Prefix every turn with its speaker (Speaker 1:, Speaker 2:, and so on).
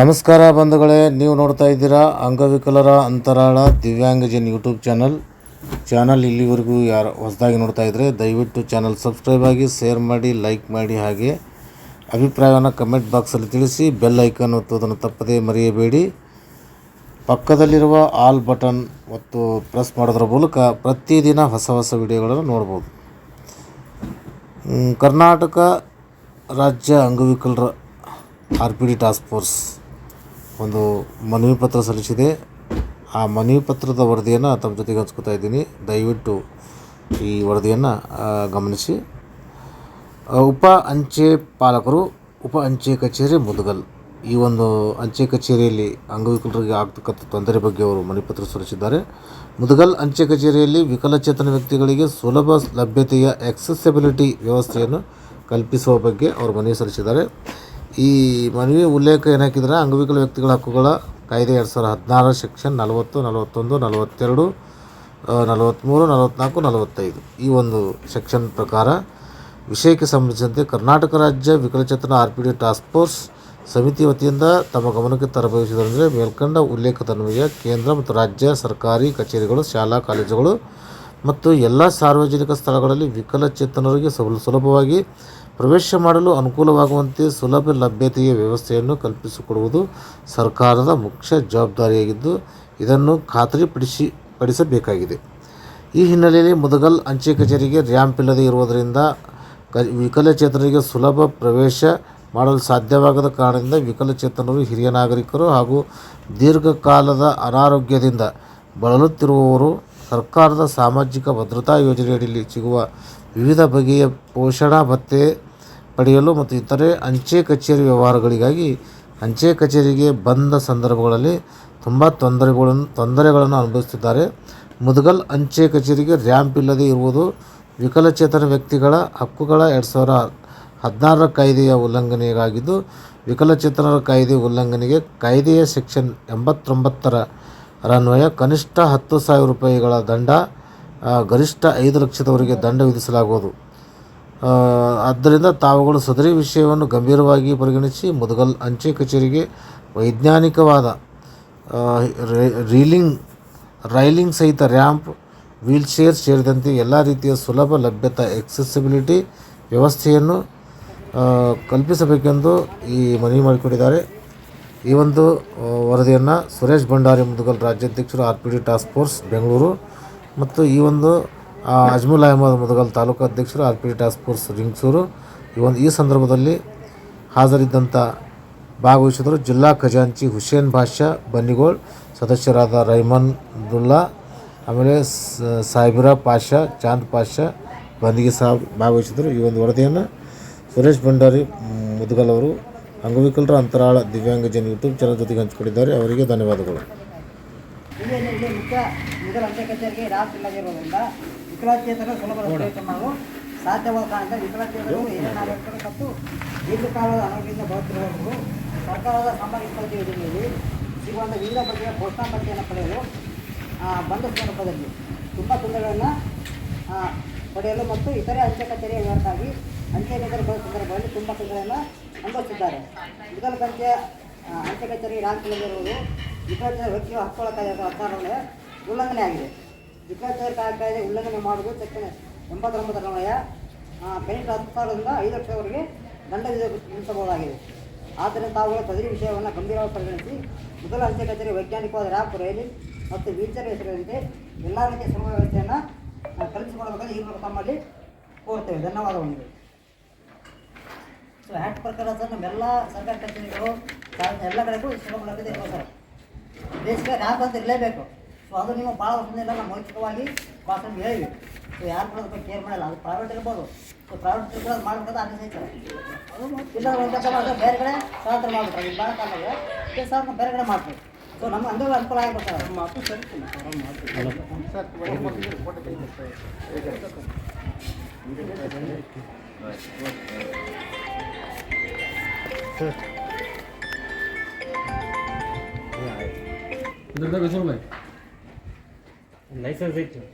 Speaker 1: ನಮಸ್ಕಾರ ಬಂಧುಗಳೇ, ನೀವು ನೋಡ್ತಾ ಇದ್ದೀರಾ ಅಂಗವಿಕಲರ ಅಂತರಾಳ ದಿವ್ಯಾಂಗಜನ್ ಯೂಟ್ಯೂಬ್ ಚಾನಲ್. ಚಾನಲ್ ಇಲ್ಲಿವರೆಗೂ ಯಾರು ಹೊಸದಾಗಿ ನೋಡ್ತಾ ಇದ್ದರೆ ದಯವಿಟ್ಟು ಚಾನಲ್ ಸಬ್ಸ್ಕ್ರೈಬ್ ಆಗಿ, ಶೇರ್ ಮಾಡಿ, ಲೈಕ್ ಮಾಡಿ ಹಾಗೆ ಅಭಿಪ್ರಾಯವನ್ನು ಕಮೆಂಟ್ ಬಾಕ್ಸಲ್ಲಿ ತಿಳಿಸಿ, ಬೆಲ್ ಐಕನ್ ಒತ್ತುವುದನ್ನು ತಪ್ಪದೇ ಮರೆಯಬೇಡಿ. ಪಕ್ಕದಲ್ಲಿರುವ ಆಲ್ ಬಟನ್ ಒತ್ತು ಪ್ರೆಸ್ ಮಾಡೋದ್ರ ಮೂಲಕ ಪ್ರತಿದಿನ ಹೊಸ ಹೊಸ ವಿಡಿಯೋಗಳನ್ನು ನೋಡ್ಬೋದು. ಕರ್ನಾಟಕ ರಾಜ್ಯ ಅಂಗವಿಕಲರ R P D task force ಒಂದು ಮನವಿ ಪತ್ರ ಸಲ್ಲಿಸಿದೆ. ಆ ಮನವಿ ಪತ್ರದ ವರದಿಯನ್ನು ತಮ್ಮ ಜೊತೆಗೆ ಹಂಚ್ಕೋತಾ ಇದ್ದೀನಿ. ದಯವಿಟ್ಟು ಈ ವರದಿಯನ್ನು ಗಮನಿಸಿ. ಉಪ ಅಂಚೆ ಪಾಲಕರು, ಉಪ ಅಂಚೆ ಕಚೇರಿ ಮುದಗಲ್. ಈ ಒಂದು ಅಂಚೆ ಕಚೇರಿಯಲ್ಲಿ ಅಂಗವಿಕಲರಿಗೆ ಆಗ್ತಕ್ಕಂಥ ತೊಂದರೆ ಬಗ್ಗೆ ಅವರು ಮನವಿಪತ್ರ ಸಲ್ಲಿಸಿದ್ದಾರೆ. ಮುದಗಲ್ ಅಂಚೆ ಕಚೇರಿಯಲ್ಲಿ ವಿಕಲಚೇತನ ವ್ಯಕ್ತಿಗಳಿಗೆ ಸುಲಭ ಲಭ್ಯತೆಯ ಆಕ್ಸೆಸಿಬಿಲಿಟಿ ವ್ಯವಸ್ಥೆಯನ್ನು ಕಲ್ಪಿಸುವ ಬಗ್ಗೆ ಅವರು ಮನವಿ ಸಲ್ಲಿಸಿದ್ದಾರೆ. ಈ ಮನವಿ ಉಲ್ಲೇಖ ಏನಾಕಿದ್ರೆ ಅಂಗವಿಕಲ ವ್ಯಕ್ತಿಗಳ ಹಕ್ಕುಗಳ ಕಾಯ್ದೆ ಎರಡು ಸಾವಿರದ ಹದಿನಾರು ಸೆಕ್ಷನ್ ನಲವತ್ತು, ನಲವತ್ತೊಂದು, ನಲವತ್ತೆರಡು ನಲವತ್ತ್ಮೂರು ನಲವತ್ತ್ನಾಲ್ಕು ನಲವತ್ತೈದು. ಈ ಒಂದು ಸೆಕ್ಷನ್ ಪ್ರಕಾರ ವಿಷಯಕ್ಕೆ ಸಂಬಂಧಿಸಿದಂತೆ ಕರ್ನಾಟಕ ರಾಜ್ಯ ವಿಕಲಚೇತನ R P D task force ಸಮಿತಿ ವತಿಯಿಂದ ತಮ್ಮ ಗಮನಕ್ಕೆ ತರಬಯಸಿದಂದರೆ ಮೇಲ್ಕಂಡ ಉಲ್ಲೇಖದನ್ವಯ ಕೇಂದ್ರ ಮತ್ತು ರಾಜ್ಯ ಸರ್ಕಾರಿ ಕಚೇರಿಗಳು, ಶಾಲಾ, ಕಾಲೇಜುಗಳು ಮತ್ತು ಎಲ್ಲ ಸಾರ್ವಜನಿಕ ಸ್ಥಳಗಳಲ್ಲಿ ವಿಕಲಚೇತನರಿಗೆ ಸುಲ- ಸುಲಭವಾಗಿ ಪ್ರವೇಶ ಮಾಡಲು ಅನುಕೂಲವಾಗುವಂತೆ ಸುಲಭ ಲಭ್ಯತೆಯ ವ್ಯವಸ್ಥೆಯನ್ನು ಕಲ್ಪಿಸಿಕೊಡುವುದು ಸರ್ಕಾರದ ಮುಖ್ಯ ಜವಾಬ್ದಾರಿಯಾಗಿದ್ದು, ಇದನ್ನು ಖಾತರಿಪಡಿಸಿ ಪಡಿಸಬೇಕಾಗಿದೆ. ಈ ಹಿನ್ನೆಲೆಯಲ್ಲಿ ಮುದಗಲ್ ಅಂಚೆ ಕಚೇರಿಗೆ ರ್ಯಾಂಪ್ ಇಲ್ಲದೆ ಇರುವುದರಿಂದ ಕ, ವಿಕಲಚೇತನರಿಗೆ ಸುಲಭ ಪ್ರವೇಶ ಮಾಡಲು ಸಾಧ್ಯವಾಗದ ಕಾರಣದಿಂದ ವಿಕಲಚೇತನರು ಹಿರಿಯ ನಾಗರಿಕರು ಹಾಗೂ ದೀರ್ಘಕಾಲದ ಅನಾರೋಗ್ಯದಿಂದ ಬಳಲುತ್ತಿರುವವರು ಸರ್ಕಾರದ ಸಾಮಾಜಿಕ ಭದ್ರತಾ ಯೋಜನೆಯಡಿಯಲ್ಲಿ ಸಿಗುವ ವಿವಿಧ ಬಗೆಯ ಪೋಷಣಾ ಭತ್ಯೆ ಪಡೆಯಲು ಮತ್ತು ಇತರೆ ಅಂಚೆ ಕಚೇರಿ ವ್ಯವಹಾರಗಳಿಗಾಗಿ ಅಂಚೆ ಕಚೇರಿಗೆ ಬಂದ ಸಂದರ್ಭಗಳಲ್ಲಿ ತುಂಬ ತೊಂದರೆಗಳನ್ನು ತೊಂದರೆಗಳನ್ನು ಅನುಭವಿಸುತ್ತಿದ್ದಾರೆ. ಮುದಗಲ್ ಅಂಚೆ ಕಚೇರಿಗೆ ರ್ಯಾಂಪ್ ಇಲ್ಲದೆ ಇರುವುದು ವಿಕಲಚೇತನ ವ್ಯಕ್ತಿಗಳ ಹಕ್ಕುಗಳ ಎರಡು ಸಾವಿರ ಹದಿನಾರರ ಕಾಯ್ದೆಯ ಉಲ್ಲಂಘನೆಯಾಗಿದ್ದು, ವಿಕಲಚೇತನರ ಕಾಯ್ದೆ ಉಲ್ಲಂಘನೆಗೆ ಕಾಯ್ದೆಯ ಸೆಕ್ಷನ್ ಎಂಬತ್ತೊಂಬತ್ತರ ಅನ್ವಯ ಕನಿಷ್ಠ ಹತ್ತು ಸಾವಿರ ರೂಪಾಯಿಗಳ ದಂಡ ಗರಿಷ್ಠ ಐದು ಲಕ್ಷದವರೆಗೆ ದಂಡ ವಿಧಿಸಲಾಗುವುದು. ಆದ್ದರಿಂದ ತಾವುಗಳು ಸದರಿ ವಿಷಯವನ್ನು ಗಂಭೀರವಾಗಿ ಪರಿಗಣಿಸಿ ಮುದಗಲ್ ಅಂಚೆ ಕಚೇರಿಗೆ ವೈಜ್ಞಾನಿಕವಾದ ರೀಲಿಂಗ್, ರೈಲಿಂಗ್ ಸಹಿತ ರ್ಯಾಂಪ್, ವೀಲ್ಚೇರ್ ಸೇರಿದಂತೆ ಎಲ್ಲ ರೀತಿಯ ಸುಲಭ ಲಭ್ಯತಾ ಎಕ್ಸೆಸಿಬಿಲಿಟಿ ವ್ಯವಸ್ಥೆಯನ್ನು ಕಲ್ಪಿಸಬೇಕೆಂದು ಈ ಮನವಿ ಮಾಡಿಕೊಂಡಿದ್ದಾರೆ. ಈ ಒಂದು ವರದಿಯನ್ನು ಸುರೇಶ್ ಭಂಡಾರಿ ಮುದಗಲ್ ರಾಜ್ಯಾಧ್ಯಕ್ಷರು R P D task force Bengaluru ಮತ್ತು ಈ ಒಂದು ಅಜ್ಮುಲ್ ಅಹಮದ್ ಮುದಗಲ್ ತಾಲೂಕು ಅಧ್ಯಕ್ಷರು ಆರ್ ಪಿ ಟಾಸ್ಕ್ ಫೋರ್ಸ್ ರಿಂಗ್ಸೂರು. ಈ ಒಂದು, ಈ ಸಂದರ್ಭದಲ್ಲಿ ಹಾಜರಿದ್ದಂಥ ಭಾಗವಹಿಸಿದರು ಜಿಲ್ಲಾ ಖಜಾಂಚಿ ಹುಸೇನ್ ಬಾಷಾ ಬನ್ನಿಗೋಳ್, ಸದಸ್ಯರಾದ ರೈಮನ್ ದುಲ್ಲಾ ಆಮೇಲೆ ಸಾಹಿಬ್ರಾ ಪಾಷಾ, ಚಾಂದ್ ಪಾಷಾ, ಬಂದಿಗೆ ಸಾಬ್ ಭಾಗವಹಿಸಿದರು. ಈ ಒಂದು ವರದಿಯನ್ನು ಸುರೇಶ್ ಭಂಡಾರಿ, ಮುದುಗಲ್ ಅವರು, ಅಂಗವಿಕಲರ ಅಂತರಾಳ ದಿವ್ಯಾಂಗಜನ್ ಯೂಟ್ಯೂಬ್ ಚಾನಲ್ ಜೊತೆಗೆ ಹಂಚಿಕೊಂಡಿದ್ದಾರೆ. ಅವರಿಗೆ ಧನ್ಯವಾದಗಳು.
Speaker 2: ಇಲ್ಲಿ ಇಲ್ಲಿ ಮುಖ್ಯ ಮೊದಲ ಅಂಚೆ ಕಚೇರಿಗೆ ರಾತ್ ಇಲ್ಲದಿರುವುದರಿಂದ ವಿಕಲಾಚೇತನರು ಸುಲಭ ಮಾಡಲು ಸಾಧ್ಯವಾದ ಕಾರಣದಿಂದ ವಿಕಲಾಚೇತನರು ಹಿರಿಯ ನಾಗರಿಕರು ಮತ್ತು ದೀರ್ಘಕಾಲದ ಅನುಭವದಿಂದ ಬರುತ್ತಿರುವವರು ಸರ್ಕಾರದ ಭದ್ರತೆ ಯೋಜನೆಯಲ್ಲಿ ಸಿಗುವಂಥ ವಿವಿಧ ಬಗೆಯ ಪೋಷಣಾ ಭತ್ಯೆಯನ್ನು ಪಡೆಯಲು ಬಂದ ಸಂದರ್ಭದಲ್ಲಿ ತುಂಬ ತೊಂದರೆಗಳನ್ನು ಪಡೆಯಲು ಮತ್ತು ಇತರೆ ಅಂಚೆ ಕಚೇರಿಯ ಹೊರತಾಗಿ ಅಂಚೆ ನಿಗದಿ ಬರುವ ಸಂದರ್ಭದಲ್ಲಿ ತುಂಬ ತೊಂದರೆಯನ್ನು ಅನುಭವಿಸಿದ್ದಾರೆ. ಮೊದಲ ಆ, ಅಂಚೆ ಕಚೇರಿ ರಾಜ್ಯದಲ್ಲಿರುವುದು ವಿಕಲಾಂಗ ವ್ಯಕ್ತಿಯ ಹಕ್ಕುಗಳ ಕಾಯ್ದೆ ಹದಿನಾರನೇ ಉಲ್ಲಂಘನೆ ಆಗಿದೆ. ಕಾ- ಕಾಯ್ದೆ ಉಲ್ಲಂಘನೆ ಮಾಡುವುದು ಸೆಕ್ಷನ್ ಎಂಬತ್ತೊಂಬತ್ತರ ಅನ್ವಯ ಆ, ಕನಿಷ್ಠ ಹತ್ತು ಸಾವಿರದಿಂದ ಐದು ಲಕ್ಷವರೆಗೆ ದಂಡ ವಿಧ- ವಿಧಿಸಬಹುದಾಗಿದೆ. ಆದ್ದರಿಂದ ತಾವುಗಳು ಸದರಿ ವಿಷಯವನ್ನು ಗಂಭೀರವಾಗಿ ಪರಿಗಣಿಸಿ ಮೊದಲ ಅಂಚೆ ಕಚೇರಿ ವೈಜ್ಞಾನಿಕವಾದ ರ್ಯಾಪ್ ರೈಲಿ ಮತ್ತು ವೀಲ್ಚೇರ್ ಹೆಸರಿದಂತೆ ಎಲ್ಲ ರೀತಿಯ ಶ್ರಮ ವ್ಯವಸ್ಥೆಯನ್ನು ಆ, ಈ ಮೂಲಕ ತಮ್ಮಲ್ಲಿ ಕೋರ್ತೇವೆ. ಧನ್ಯವಾದಗಳು. ಸೊ ಆ್ಯಕ್ಟ್ ಪ್ರಕಾರ ಸರ್ ನಮ್ಮೆಲ್ಲ ಸರ್ಕಾರಿ ಕಚೇರಿಗಳು ಎಲ್ಲ ಕಡೆಗೂ ಲಭ್ಯತೆ ಸರ್ ಬೇಸಿಗೆ ನಾಲ್ಕು ಅಂತ ಇರಲೇಬೇಕು. ಸೊ ಅದು ನೀವು ಭಾಳ ವರ್ಷದಿಂದ ನಾವು ಮೌಖಿಕವಾಗಿ ಭಾಷಣ ಹೇಳಿ ಸೊ ಯಾರು ಕೂಡ ಅದಕ್ಕೆ ಕೇರ್ ಮಾಡಲ್ಲ. ಅದು ಪ್ರೈವೇಟ್ ಇರ್ಬೋದು. ಸೊ ಪ್ರೈವೇಟ್ ಇರ್ಬೋದು ಅದು ಮಾಡ್ಬೇಕಂತ ಆದೇಶ ಐತೆ ಇಲ್ಲ ಒಂದು ಕೆಲಸ ಮಾಡಿದ್ರೆ ಬೇರೆ ಕಡೆ ಸ್ಥಳಾಂತರ ಮಾಡ್ಬೇಕು. ಅದು ಭಾಳ ಕಾಲ ಕೆಲಸ ಬೇರೆ ಕಡೆ ಮಾಡ್ಬೇಕು. ಸೊ ನಮ್ಮ ಅಂದ್ರೆ ಅನುಕೂಲ ಆಗ್ಬೇಕು ಸರ್. ಮಾತು ಸರಿ
Speaker 3: లైసెన్స్ ఇచ్చాం.